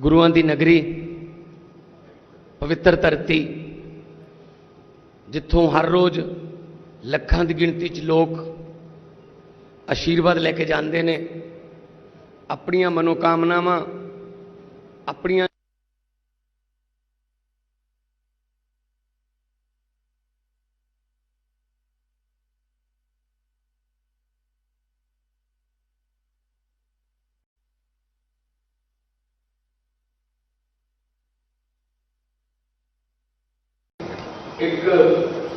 ਗੁਰੂਆਂ ਦੀ ਨਗਰੀ, ਪਵਿੱਤਰ ਧਰਤੀ, ਜਿੱਥੋਂ ਹਰ ਰੋਜ਼ ਲੱਖਾਂ ਦੀ ਗਿਣਤੀ 'ਚ ਲੋਕ ਆਸ਼ੀਰਵਾਦ ਲੈ ਕੇ ਜਾਂਦੇ ਨੇ, ਆਪਣੀਆਂ ਮਨੋਕਾਮਨਾਵਾਂ, ਆਪਣੀਆਂ ਇੱਕ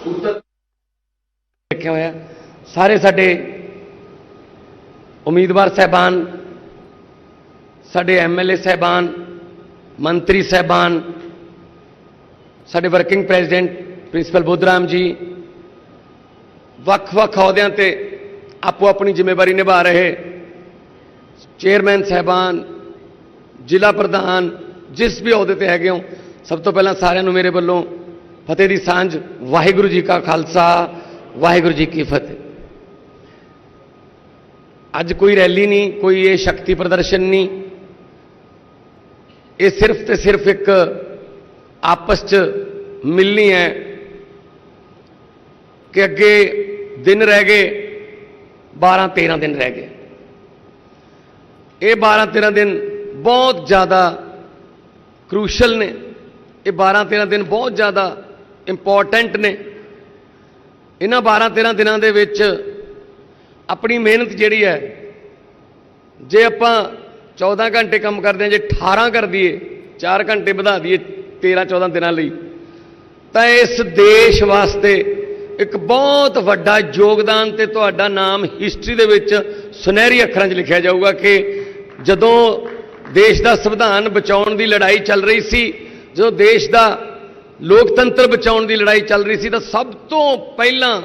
ਸੂਤਰ ਲਿਖਿਆ ਹੋਇਆ। ਸਾਰੇ ਸਾਡੇ ਉਮੀਦਵਾਰ ਸਹਿਬਾਨ, ਸਾਡੇ ਐਮਐਲਏ ਸਹਿਬਾਨ, ਮੰਤਰੀ ਸਹਿਬਾਨ, ਸਾਡੇ ਵਰਕਿੰਗ ਪ੍ਰੈਜ਼ੀਡੈਂਟ ਪ੍ਰਿੰਸੀਪਲ ਬੁੱਧਰਾਮ ਜੀ, ਵੱਖ-ਵੱਖ ਅਹੁਦਿਆਂ ਤੇ ਆਪੋ ਆਪਣੀ ਜ਼ਿੰਮੇਵਾਰੀ ਨਿਭਾ ਰਹੇ ਚੇਅਰਮੈਨ ਸਹਿਬਾਨ, ਜ਼ਿਲ੍ਹਾ ਪ੍ਰਧਾਨ, ਜਿਸ ਵੀ ਅਹੁਦੇ ਤੇ ਹੈਗੇ ਹੋ, ਸਭ ਤੋਂ ਪਹਿਲਾਂ ਸਾਰਿਆਂ ਨੂੰ ਮੇਰੇ ਵੱਲੋਂ ਫਤਿਹ ਦੀ ਸਾਂਝ ਵਾਹਿਗੁਰੂ ਜੀ ਕਾ ਖਾਲਸਾ ਵਾਹਿਗੁਰੂ ਜੀ ਕੀ ਫਤਿਹ ਅੱਜ ਕੋਈ ਰੈਲੀ ਨਹੀਂ ਕੋਈ ਇਹ ਸ਼ਕਤੀ ਪ੍ਰਦਰਸ਼ਨ ਨਹੀਂ ਇਹ ਸਿਰਫ ਤੇ ਸਿਰਫ ਇੱਕ ਆਪਸ ਚ ਮਿਲਣੀ ਹੈ ਕਿ ਅੱਗੇ ਦਿਨ ਰਹਿ ਗਏ 12 13 ਦਿਨ ਰਹਿ ਗਏ ਇਹ 12 13 ਦਿਨ ਬਹੁਤ ਜ਼ਿਆਦਾ ਕ੍ਰੂਸ਼ਲ ਨੇ ਇਹ 12 13 ਦਿਨ ਬਹੁਤ ਜ਼ਿਆਦਾ ਇੰਪੋਰਟੈਂਟ ਨੇ। ਇਹਨਾਂ 12 13 ਦਿਨਾਂ ਦੇ ਵਿੱਚ ਆਪਣੀ ਮਿਹਨਤ ਜਿਹੜੀ ਹੈ, ਜੇ ਆਪਾਂ 14 ਘੰਟੇ ਕੰਮ ਕਰਦੇ ਹਾਂ, ਜੇ 18 ਕਰ ਦਈਏ 4 ਘੰਟੇ ਵਧਾ ਦਈਏ 13 14 ਦਿਨਾਂ ਲਈ, ਤਾਂ ਇਸ ਦੇਸ਼ ਵਾਸਤੇ ਇੱਕ ਬਹੁਤ ਵੱਡਾ ਯੋਗਦਾਨ ਤੇ ਤੁਹਾਡਾ ਨਾਮ ਹਿਸਟਰੀ ਦੇ ਵਿੱਚ ਸੁਨਹਿਰੀ ਅੱਖਰਾਂ 'ਚ ਲਿਖਿਆ ਜਾਊਗਾ ਕਿ ਜਦੋਂ ਦੇਸ਼ ਦਾ ਸੰਵਿਧਾਨ ਬਚਾਉਣ ਦੀ ਲੜਾਈ ਚੱਲ ਰਹੀ ਸੀ, ਜਦੋਂ ਦੇਸ਼ ਦਾ ਲੋਕਤੰਤਰ ਬਚਾਉਣ ਦੀ ਲੜਾਈ ਚੱਲ ਰਹੀ ਸੀ ਤਾਂ ਸਭ ਤੋਂ ਪਹਿਲਾਂ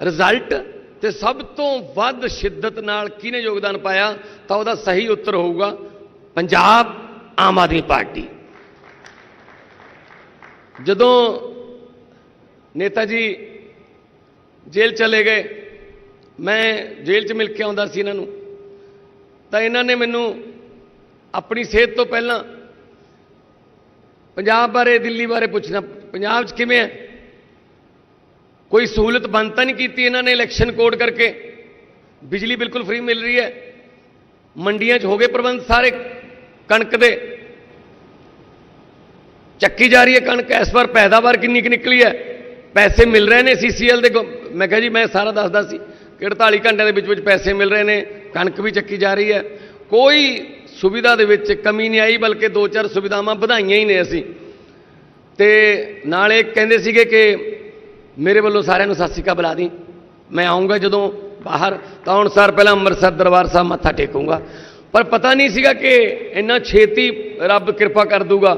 ਰਿਜ਼ਲਟ ਤੇ ਸਭ ਤੋਂ ਵੱਧ ਸ਼ਿੱਦਤ ਨਾਲ ਕਿਹਨੇ ਯੋਗਦਾਨ ਪਾਇਆ? ਤਾਂ ਉਹਦਾ ਸਹੀ ਉੱਤਰ ਹੋਊਗਾ ਪੰਜਾਬ ਆਮ ਆਦਮੀ ਪਾਰਟੀ। ਜਦੋਂ ਨੇਤਾ ਜੀ ਜੇਲ੍ਹ ਚਲੇ ਗਏ, ਮੈਂ ਜੇਲ੍ਹ 'ਚ ਮਿਲ ਕੇ ਆਉਂਦਾ ਸੀ ਇਹਨਾਂ ਨੂੰ, ਤਾਂ ਇਹਨਾਂ ਨੇ ਮੈਨੂੰ ਆਪਣੀ ਸਿਹਤ ਤੋਂ ਪਹਿਲਾਂ ਪੰਜਾਬ ਬਾਰੇ, ਦਿੱਲੀ ਬਾਰੇ ਪੁੱਛਣਾ ਪੰਜਾਬ 'ਚ ਕਿਵੇਂ ਹੈ? ਕੋਈ ਸਹੂਲਤ ਬੰਦ ਤਾਂ ਨਹੀਂ ਕੀਤੀ ਇਹਨਾਂ ਨੇ ਇਲੈਕਸ਼ਨ ਕੋਡ ਕਰਕੇ? ਬਿਜਲੀ ਬਿਲਕੁਲ ਫ੍ਰੀ ਮਿਲ ਰਹੀ ਹੈ। ਮੰਡੀਆਂ 'ਚ ਹੋ ਗਏ ਪ੍ਰਬੰਧ ਸਾਰੇ ਕਣਕ ਦੇ। ਚੱਕੀ ਜਾ ਰਹੀ ਹੈ ਕਣਕ। ਇਸ ਵਾਰ ਪੈਦਾਵਾਰ ਕਿੰਨੀ ਕੁ ਨਿਕਲੀ ਹੈ? ਪੈਸੇ ਮਿਲ ਰਹੇ ਨੇ ਸੀਸੀਐਲ ਦੇ ਗੋ- ਮੈਂ ਕਿਹਾ ਜੀ, ਮੈਂ ਸਾਰਾ ਦੱਸਦਾ ਸੀ ਕਿ 48 ਘੰਟਿਆਂ ਦੇ ਵਿੱਚ ਵਿੱਚ ਪੈਸੇ ਮਿਲ ਰਹੇ ਨੇ। ਕਣਕ ਵੀ ਚੱਕੀ ਜਾ ਰਹੀ ਹੈ। ਕੋਈ ਸੁਵਿਧਾ ਦੇ ਵਿੱਚ ਕਮੀ ਨਹੀਂ ਆਈ, ਬਲਕਿ ਦੋ ਚਾਰ ਸੁਵਿਧਾਵਾਂ ਵਧਾਈਆਂ ਹੀ ਨੇ ਅਸੀਂ। ਤੇ ਨਾਲੇ ਕਹਿੰਦੇ ਸੀਗੇ ਕਿ ਮੇਰੇ ਵੱਲੋਂ ਸਾਰਿਆਂ ਨੂੰ ਸਤਿ ਸ਼੍ਰੀ ਅਕਾਲ ਬੁਲਾ ਦੀ। ਮੈਂ ਆਉਂਗਾ ਜਦੋਂ ਬਾਹਰ, ਤਾਂ ਹੁਣ ਸਰ ਪਹਿਲਾਂ ਅੰਮ੍ਰਿਤਸਰ ਦਰਬਾਰ ਸਾਹਿਬ ਮੱਥਾ ਟੇਕੂੰਗਾ। ਪਰ ਪਤਾ ਨਹੀਂ ਸੀਗਾ ਕਿ ਇੰਨਾ ਛੇਤੀ ਰੱਬ ਕਿਰਪਾ ਕਰ ਦੂਗਾ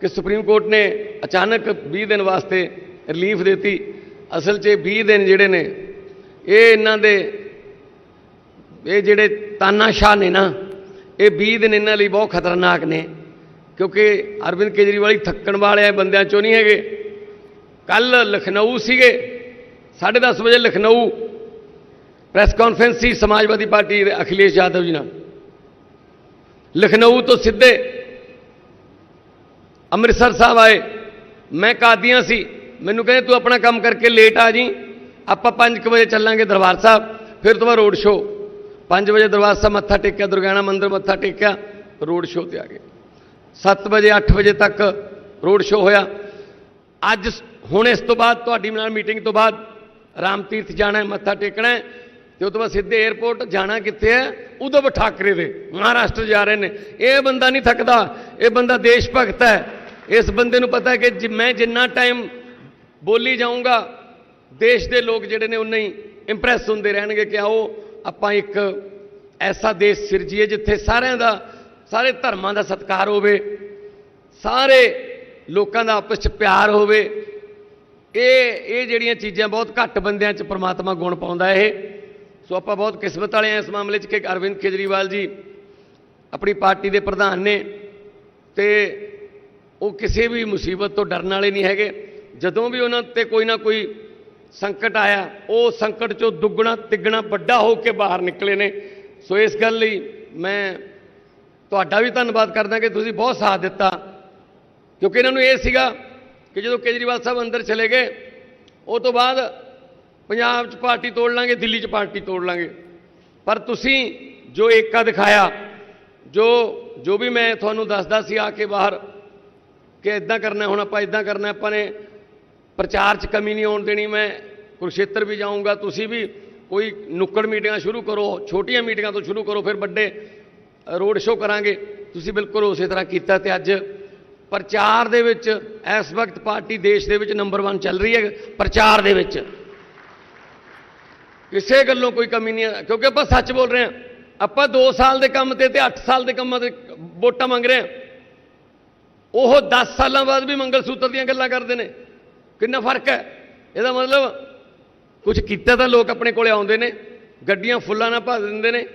ਕਿ ਸੁਪਰੀਮ ਕੋਰਟ ਨੇ ਅਚਾਨਕ 20 ਦਿਨ ਵਾਸਤੇ ਰਿਲੀਫ ਦਿੱਤੀ। ਅਸਲ 'ਚ ਇਹ 20 ਦਿਨ ਜਿਹੜੇ ਨੇ, ਇਹ ਇਹਨਾਂ ਦੇ, ਇਹ ਜਿਹੜੇ ਤਾਨਾਸ਼ਾਹ ਨੇ ਨਾ ਇਹ 20 ਦਿਨ ਇਹਨਾਂ ਲਈ ਬਹੁਤ ਖਤਰਨਾਕ ਨੇ, ਕਿਉਂਕਿ ਅਰਵਿੰਦ ਕੇਜਰੀਵਾਲ ਥੱਕਣ ਵਾਲੇ ਬੰਦਿਆਂ ਚੋਂ ਨਹੀਂ ਹੈਗੇ। ਕੱਲ ਲਖਨਊ ਸੀਗੇ 10:30 ਵਜੇ ਲਖਨਊ ਪ੍ਰੈਸ ਕਾਨਫਰੰਸ ਸੀ ਸਮਾਜਵਾਦੀ ਪਾਰਟੀ ਦੇ ਅਖਿਲੇਸ਼ ਯਾਦਵ ਜੀ ਨਾਲ। ਲਖਨਊ ਤੋਂ ਸਿੱਧੇ ਅੰਮ੍ਰਿਤਸਰ ਸਾਹਿਬ ਆਏ। ਮੈਂ ਕਾਦੀਆਂ ਸੀ, ਮੈਨੂੰ ਕਹਿੰਦੇ, ਤੂੰ ਆਪਣਾ ਕੰਮ ਕਰਕੇ ਲੇਟ ਆ ਜੀ, ਆਪਾਂ 5 ਵਜੇ ਚੱਲਾਂਗੇ ਦਰਬਾਰ ਸਾਹਿਬ, ਫਿਰ ਤੋਂ ਬਾਅਦ ਰੋਡ ਸ਼ੋਅ 5 ਵਜੇ ਦਰਬਾਰ ਸਾਹਿਬ ਮੱਥਾ ਟੇਕਿਆ ਦੁਰਗਿਆਣਾ ਮੰਦਿਰ ਮੱਥਾ ਟੇਕਿਆ ਰੋਡ ਸ਼ੋ ਤੇ ਆ ਗਏ 7 ਵਜੇ 8 ਵਜੇ ਤੱਕ ਰੋਡ ਸ਼ੋ ਹੋਇਆ ਅੱਜ ਹੁਣ ਇਸ ਤੋਂ ਬਾਅਦ ਤੁਹਾਡੀ ਨਾਲ ਮੀਟਿੰਗ ਤੋਂ ਬਾਅਦ ਰਾਮ ਤੀਰਥ ਜਾਣਾ ਹੈ ਮੱਥਾ ਟੇਕਣਾ ਹੈ ਤੇ ਉਸ ਤੋਂ ਬਾਅਦ ਸਿੱਧੇ 에ਅਰਪੋਰਟ ਜਾਣਾ ਕਿੱਥੇ ਹੈ ਉਧਵ ਠਾਕਰੇ ਦੇ ਮਹਾਰਾਸ਼ਟਰ ਜਾ ਰਹੇ ਨੇ ਇਹ ਬੰਦਾ ਨਹੀਂ ਥੱਕਦਾ ਇਹ ਬੰਦਾ ਦੇਸ਼ ਭਗਤ ਹੈ ਇਸ ਬੰਦੇ ਨੂੰ ਪਤਾ ਹੈ ਕਿ ਜਿ- ਮੈਂ ਜਿੰਨਾ ਟਾਈਮ ਬੋਲੀ ਜਾਊਂਗਾ ਦੇਸ਼ ਦੇ ਲੋਕ ਜਿਹੜੇ ਨੇ ਉਨੇ ਹੀ ਇੰਪ੍ਰੈਸ ਹੁੰਦੇ ਰਹਿਣਗੇ ਕਿ ਆਓ ਆਪਾਂ ਇੱਕ ਐਸਾ ਦੇਸ਼ ਸਿਰਜੀਏ ਜਿੱਥੇ ਸਾਰਿਆਂ ਦਾ, ਸਾਰੇ ਧਰਮਾਂ ਦਾ ਸਤਿਕਾਰ ਹੋਵੇ, ਸਾਰੇ ਲੋਕਾਂ ਦਾ ਆਪਸ 'ਚ ਪਿਆਰ ਹੋਵੇ, ਇਹ ਇਹ ਜਿਹੜੀਆਂ ਚੀਜ਼ਾਂ ਬਹੁਤ ਘੱਟ ਬੰਦਿਆਂ 'ਚ ਪ੍ਰਮਾਤਮਾ ਗੁਣ ਪਾਉਂਦਾ ਇਹ। ਸੋ ਆਪਾਂ ਬਹੁਤ ਕਿਸਮਤ ਵਾਲੇ ਹਾਂ ਇਸ ਮਾਮਲੇ 'ਚ ਕਿ ਅਰਵਿੰਦ ਕੇਜਰੀਵਾਲ ਜੀ ਆਪਣੀ ਪਾਰਟੀ ਦੇ ਪ੍ਰਧਾਨ ਨੇ ਤੇ ਉਹ ਕਿਸੇ ਵੀ ਮੁਸੀਬਤ ਤੋਂ ਡਰਨ ਵਾਲੇ ਨਹੀਂ ਹੈਗੇ। ਜਦੋਂ ਵੀ ਉਹਨਾਂ ਤੇ ਕੋਈ ਨਾ ਕੋਈ ਸੰਕਟ ਆਇਆ, ਉਹ ਸੰਕਟ ਚੋਂ ਦੁੱਗਣਾ, ਤਿੱਗਣਾ, ਵੱਡਾ ਹੋ ਕੇ ਬਾਹਰ ਨਿਕਲੇ ਨੇ। ਸੋ ਇਸ ਗੱਲ ਲਈ ਮੈਂ ਤੁਹਾਡਾ ਵੀ ਧੰਨਵਾਦ ਕਰਦਾ ਕਿ ਤੁਸੀਂ ਬਹੁਤ ਸਾਥ ਦਿੱਤਾ। ਕਿਉਂਕਿ ਇਹਨਾਂ ਨੂੰ ਇਹ ਸੀਗਾ ਕਿ ਜਦੋਂ ਕੇਜਰੀਵਾਲ ਸਾਹਿਬ ਅੰਦਰ ਚਲੇ ਗਏ, ਉਹ ਤੋਂ ਬਾਅਦ ਪੰਜਾਬ 'ਚ ਪਾਰਟੀ ਤੋੜ ਲਾਂਗੇ, ਦਿੱਲੀ 'ਚ ਪਾਰਟੀ ਤੋੜ ਲਾਂਗੇ। ਪਰ ਤੁਸੀਂ ਜੋ ਏਕਾ ਦਿਖਾਇਆ, ਜੋ ਜੋ ਵੀ ਮੈਂ ਤੁਹਾਨੂੰ ਦੱਸਦਾ ਸੀ ਆ ਕੇ ਬਾਹਰ, ਕਿ ਇਦਾਂ ਕਰਨਾ ਹੁਣ ਆਪਾਂ ਇਦਾਂ ਕਰਨਾ ਆਪਾਂ ਨੇ ਪ੍ਰਚਾਰ 'ਚ ਕਮੀ ਨਹੀਂ ਆਉਣ ਦੇਣੀ ਮੈਂ ਕੁਰਸ਼ੇਤਰ ਵੀ ਜਾਊਂਗਾ, ਤੁਸੀਂ ਵੀ ਕੋਈ ਨੁੱਕੜ ਮੀਟਿੰਗਾਂ ਸ਼ੁਰੂ ਕਰੋ, ਛੋਟੀਆਂ ਮੀਟਿੰਗਾਂ ਤੋਂ ਸ਼ੁਰੂ ਕਰੋ, ਫਿਰ ਵੱਡੇ ਰੋਡ ਸ਼ੋਅ ਕਰਾਂਗੇ। ਤੁਸੀਂ ਬਿਲਕੁਲ ਉਸੇ ਤਰ੍ਹਾਂ ਕੀਤਾ ਤੇ ਅੱਜ ਪ੍ਰਚਾਰ ਦੇ ਵਿੱਚ, ਇਸ ਵਕਤ ਪਾਰਟੀ ਦੇਸ਼ ਦੇ ਵਿੱਚ ਨੰਬਰ 1 ਚੱਲ ਰਹੀ ਹੈ, ਪ੍ਰਚਾਰ ਦੇ ਵਿੱਚ। ਕਿਸੇ ਗੱਲੋਂ ਕੋਈ ਕਮੀ ਨਹੀਂ ਕਿਉਂਕਿ ਆਪਾਂ ਸੱਚ ਬੋਲ ਰਹੇ ਹਾਂ। ਆਪਾਂ 2 ਸਾਲ ਦੇ ਕੰਮ ਤੇ ਤੇ 8 ਸਾਲ ਦੇ ਕੰਮਾਂ ਤੇ ਵੋਟਾਂ ਮੰਗ ਰਹੇ ਹਾਂ। ਉਹ 10 ਸਾਲਾਂ ਬਾਅਦ ਵੀ ਮੰਗਲ ਸੂਤਰ ਦੀਆਂ ਗੱਲਾਂ ਕਰਦੇ ਨੇ। ਕਿੰਨਾ ਫ਼ਰਕ ਹੈ? ਇਹਦਾ ਮਤਲਬ ਕੁਝ ਕੀਤਾ ਤਾਂ ਲੋਕ ਆਪਣੇ ਕੋਲੇ ਆਉਂਦੇ ਨੇ, ਗੱਡੀਆਂ ਫੁੱਲਾਂ ਨਾਲ ਭਰ ਦਿੰਦੇ ਨੇ,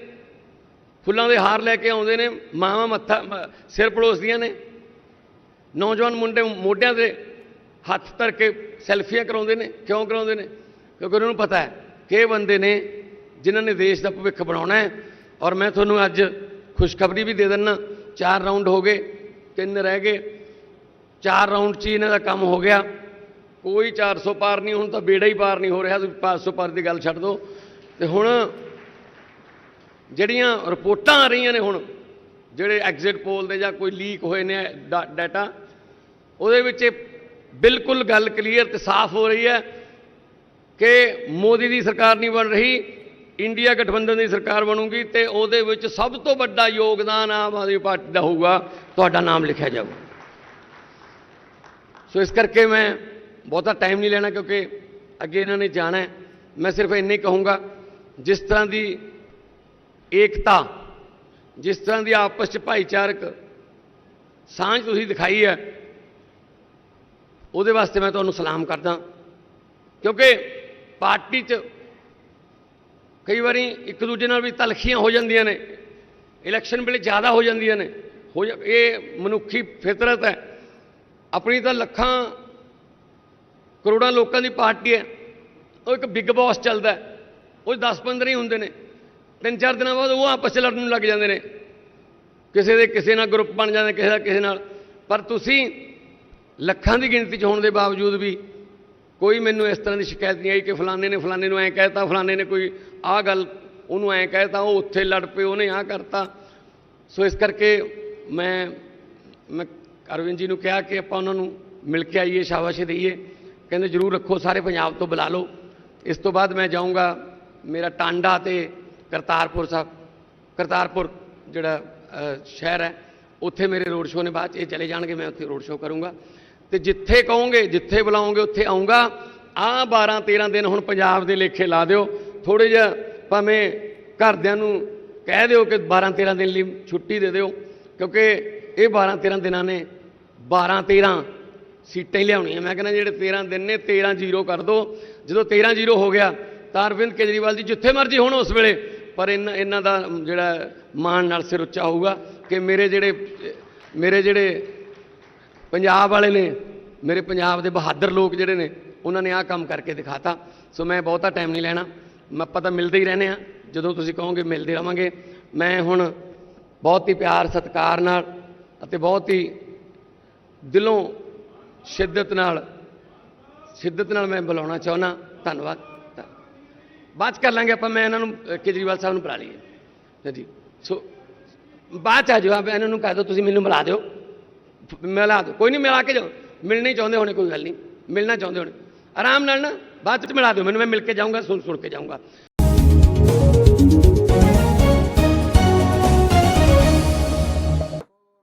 ਫੁੱਲਾਂ ਦੇ ਹਾਰ ਲੈ ਕੇ ਆਉਂਦੇ ਨੇ, ਮਾਵਾਂ ਮੱਥਾ ਸਿਰ ਪੜੋਸਦੀਆਂ ਨੇ। ਨੌਜਵਾਨ ਮੁੰਡੇ ਮੋਢਿਆਂ ਦੇ ਹੱਥ ਧਰ ਕੇ ਸੈਲਫੀਆਂ ਕਰਾਉਂਦੇ ਨੇ, ਕਿਉਂ ਕਰਾਉਂਦੇ ਨੇ? ਕਿਉਂਕਿ ਉਹਨਾਂ ਨੂੰ ਪਤਾ ਹੈ ਕਿ ਇਹ ਬੰਦੇ ਨੇ ਜਿਨ੍ਹਾਂ ਨੇ ਦੇਸ਼ ਦਾ ਭਵਿੱਖ ਬਣਾਉਣਾ ਹੈ। ਔਰ ਮੈਂ ਤੁਹਾਨੂੰ ਅੱਜ ਖੁਸ਼ਖਬਰੀ ਵੀ ਦੇ ਦਿੰਨਾ ਚਾਰ ਰਾਉਂਡ ਹੋ ਗਏ, ਤਿੰਨ ਰਹਿ ਗਏ, ਚਾਰ ਰਾਉਂਡ 'ਚ ਹੀ ਇਹਨਾਂ ਦਾ ਕੰਮ ਹੋ ਗਿਆ। ਕੋਈ 400 ਪਾਰ ਨਹੀਂ, ਹੁਣ ਤਾਂ ਬੇੜਾ ਹੀ ਪਾਰ ਨਹੀਂ ਹੋ ਰਿਹਾ, ਤੁਸੀਂ 500 ਪਾਰ ਦੀ ਗੱਲ ਛੱਡ ਦਿਓ। ਤੇ ਹੁਣ ਜਿਹੜੀਆਂ ਰਿਪੋਰਟਾਂ ਆ ਰਹੀਆਂ ਨੇ ਹੁਣ, ਜਿਹੜੇ ਐਗਜ਼ਿਟ ਪੋਲ ਦੇ ਜਾਂ ਕੋਈ ਲੀਕ ਹੋਏ ਨੇ ਡਾ- ਡਾਟਾ, ਉਹਦੇ ਵਿੱਚ ਇਹ ਬਿਲਕੁਲ ਗੱਲ ਕਲੀਅਰ ਤੇ ਸਾਫ਼ ਹੋ ਰਹੀ ਹੈ ਕਿ ਮੋਦੀ ਦੀ ਸਰਕਾਰ ਨਹੀਂ ਬਣ ਰਹੀ, ਇੰਡੀਆ ਗਠਬੰਧਨ ਦੀ ਸਰਕਾਰ ਬਣੂਗੀ ਤੇ ਉਹਦੇ ਵਿੱਚ ਸਭ ਤੋਂ ਵੱਡਾ ਯੋਗਦਾਨ ਆਮ ਆਦਮੀ ਪਾਰਟੀ ਦਾ ਹੋਊਗਾ, ਤੁਹਾਡਾ ਨਾਮ ਲਿਖਿਆ ਜਾਊਗਾ। ਸੋ ਇਸ ਕਰਕੇ ਮੈਂ ਬਹੁਤਾ ਟਾਈਮ ਨਹੀਂ ਲੈਣਾ ਕਿਉਂਕਿ ਅੱਗੇ ਇਹਨਾਂ ਨੇ ਜਾਣਾ ਮੈਂ ਸਿਰਫ ਇੰਨੇ ਹੀ ਕਹੂੰਗਾ, ਜਿਸ ਤਰ੍ਹਾਂ ਦੀ ਏਕਤਾ, ਜਿਸ ਤਰ੍ਹਾਂ ਦੀ ਆਪਸ 'ਚ ਭਾਈਚਾਰਕ ਸਾਂਝ ਤੁਸੀਂ ਦਿਖਾਈ ਹੈ, ਉਹਦੇ ਵਾਸਤੇ ਮੈਂ ਤੁਹਾਨੂੰ ਸਲਾਮ ਕਰਦਾ। ਕਿਉਂਕਿ ਪਾਰਟੀ 'ਚ ਕਈ ਵਾਰੀ ਇੱਕ ਦੂਜੇ ਨਾਲ ਵੀ ਤਲਖੀਆਂ ਹੋ ਜਾਂਦੀਆਂ ਨੇ, ਇਲੈਕਸ਼ਨ ਵੇਲੇ ਜ਼ਿਆਦਾ ਹੋ ਜਾਂਦੀਆਂ ਨੇ, ਹੋ ਜਾ- ਇਹ ਮਨੁੱਖੀ ਫਿਤਰਤ ਹੈ। ਆਪਣੀ ਤਾਂ ਲੱਖਾਂ ਕਰੋੜਾਂ ਲੋਕਾਂ ਦੀ ਪਾਰਟੀ ਹੈ। ਉਹ ਇੱਕ ਬਿੱਗ ਬਾਸ ਚੱਲਦਾ ਹੈ। ਉਹ 10 15 ਹੀ ਹੁੰਦੇ ਨੇ। ਤਿੰਨ ਚਾਰ ਦਿਨਾਂ ਬਾਅਦ ਉਹ ਆਪਸ 'ਚ ਲੜਨ ਲੱਗ ਜਾਂਦੇ ਨੇ। ਕਿਸੇ ਦੇ ਕਿਸੇ ਨਾਲ ਗਰੁੱਪ ਬਣ ਜਾਂਦੇ, ਕਿਸੇ ਦਾ ਕਿਸੇ ਨਾਲ। ਪਰ ਤੁਸੀਂ ਲੱਖਾਂ ਦੀ ਗਿਣਤੀ 'ਚ ਹੋਣ ਦੇ ਬਾਵਜੂਦ ਵੀ ਕੋਈ ਮੈਨੂੰ ਇਸ ਤਰ੍ਹਾਂ ਦੀ ਸ਼ਿਕਾਇਤ ਨਹੀਂ ਆਈ ਕਿ ਫਲਾਣੇ ਨੇ ਫਲਾਣੇ ਨੂੰ ਐਂ ਕਹਿਤਾ ਫਲਾਣੇ ਨੇ ਕੋਈ ਆਹ ਗੱਲ ਉਹਨੂੰ ਐਂ ਕਹਿਤਾ ਉਹ ਉੱਥੇ ਲੜ ਪਏ, ਉਹਨੇ ਆਹ ਕਰਤਾ। ਸੋ ਇਸ ਕਰਕੇ ਮੈਂ ਮੈਂ ਅਰਵਿੰਦ ਜੀ ਨੂੰ ਕਿਹਾ ਕਿ ਆਪਾਂ ਉਹਨਾਂ ਨੂੰ ਮਿਲ ਕੇ ਆਈਏ, ਸ਼ਾਬਾਸ਼ੀ ਦਈਏ। ਕਹਿੰਦੇ ਜਰੂਰ ਰੱਖੋ, ਸਾਰੇ ਪੰਜਾਬ ਤੋਂ ਬੁਲਾ ਲਓ। ਇਸ ਤੋਂ ਬਾਅਦ ਮੈਂ ਜਾਊਂਗਾ ਮੇਰਾ ਟਾਂਡਾ ਤੇ ਕਰਤਾਰਪੁਰ ਸਾਹਿਬ। ਕਰਤਾਰਪੁਰ ਜਿਹੜਾ ਸ਼ਹਿਰ ਹੈ, ਉੱਥੇ ਮੇਰੇ ਰੋਡ ਸ਼ੋਅ ਨੇ ਬਾਅਦ 'ਚ ਇਹ ਚਲੇ ਜਾਣਗੇ, ਮੈਂ ਉੱਥੇ ਰੋਡ ਸ਼ੋਅ ਕਰੂੰਗਾ। ਤੇ ਜਿੱਥੇ ਕਹੋਗੇ, ਜਿੱਥੇ ਬੁਲਾਓਗੇ, ਉੱਥੇ ਆਉਂਗਾ ਆਹ 12 13 ਦਿਨ ਹੁਣ ਪੰਜਾਬ ਦੇ ਲੇਖੇ ਲਾ ਦਿਓ। ਥੋੜੇ ਜਿਹਾ ਭਾਵੇਂ ਘਰਦਿਆਂ ਨੂੰ ਕਹਿ ਦਿਓ ਕਿ 12 13 ਦਿਨ ਲਈ ਛੁੱਟੀ ਦੇ ਦਿਓ, ਕਿਉਂਕਿ ਇਹ 12 13 ਦਿਨਾਂ ਨੇ 12 13 ਸੀਟਾਂ ਹੀ ਲਿਆਉਣੀਆਂ। ਮੈਂ ਕਹਿੰਦਾ ਜਿਹੜੇ 13 ਦਿਨ ਨੇ 13 ਜ਼ੀਰੋ ਕਰ ਦਿਓ ਜਦੋਂ 13 ਜ਼ੀਰੋ ਹੋ ਗਿਆ, ਤਾਂ ਅਰਵਿੰਦ ਕੇਜਰੀਵਾਲ ਜੀ ਜਿੱਥੇ ਮਰਜ਼ੀ ਹੋਣ ਉਸ ਵੇਲੇ। ਪਰ ਇਹਨਾਂ ਇਹਨਾਂ ਦਾ ਜਿਹੜਾ ਮਾਣ ਨਾਲ ਸਿਰ ਉੱਚਾ ਹੋਊਗਾ ਕਿ ਮੇਰੇ ਜਿਹੜੇ ਮੇਰੇ ਜਿਹੜੇ ਪੰਜਾਬ ਵਾਲੇ ਨੇ, ਮੇਰੇ ਪੰਜਾਬ ਦੇ ਬਹਾਦਰ ਲੋਕ ਜਿਹੜੇ ਨੇ, ਉਹਨਾਂ ਨੇ ਆਹ ਕੰਮ ਕਰਕੇ ਦਿਖਾਤਾ। ਸੋ ਮੈਂ ਬਹੁਤਾ ਟਾਈਮ ਨਹੀਂ ਲੈਣਾ। ਮੈਂ ਪਤਾ ਮਿਲਦੇ ਹੀ ਰਹਿੰਦੇ ਆ ਜਦੋਂ ਤੁਸੀਂ ਕਹੋਗੇ ਮਿਲਦੇ ਰਵਾਂਗੇ। ਮੈਂ ਹੁਣ ਬਹੁਤ ਹੀ ਪਿਆਰ, ਸਤਿਕਾਰ ਨਾਲ ਅਤੇ ਬਹੁਤ ਹੀ ਦਿਲੋਂ ਸ਼ਿੱਦਤ ਨਾਲ ਸ਼ਿੱਦਤ ਨਾਲ ਮੈਂ ਬੁਲਾਉਣਾ ਚਾਹੁੰਦਾ, ਧੰਨਵਾਦ। ਬਾਅਦ 'ਚ ਕਰ ਲਾਂਗੇ ਆਪਾਂ, ਮੈਂ ਇਹਨਾਂ ਨੂੰ ਕੇਜਰੀਵਾਲ ਸਾਹਿਬ ਨੂੰ ਬੁਲਾ ਲਈਏ। ਜੀ ਸੋ, ਬਾਅਦ ਚ ਆ ਜਾਓ, ਆਪ ਇਹਨਾਂ ਨੂੰ ਕਹਿ ਦਿਓ, ਤੁਸੀਂ ਮੈਨੂੰ ਮਿਲਾ ਦਿਓ। ਮਿਲਾ ਦਿਓ। ਕੋਈ ਨਹੀਂ, ਮਿਲਾ ਕੇ ਜਾਓ। ਮਿਲਣਾ ਚਾਹੁੰਦੇ ਹੋਣੇ, ਕੋਈ ਗੱਲ ਨਹੀਂ। ਮਿਲਣਾ ਚਾਹੁੰਦੇ ਹੋਣੇ। ਆਰਾਮ ਨਾਲ ਨਾ, ਬਾਅਦ ਚ ਮਿਲਾ ਦਿਓ। ਮੈਨੂੰ, ਮੈਂ ਮਿਲ ਕੇ ਜਾਊਂਗਾ ਸੁਣ ਸੁਣ ਕੇ ਜਾਊਂਗਾ।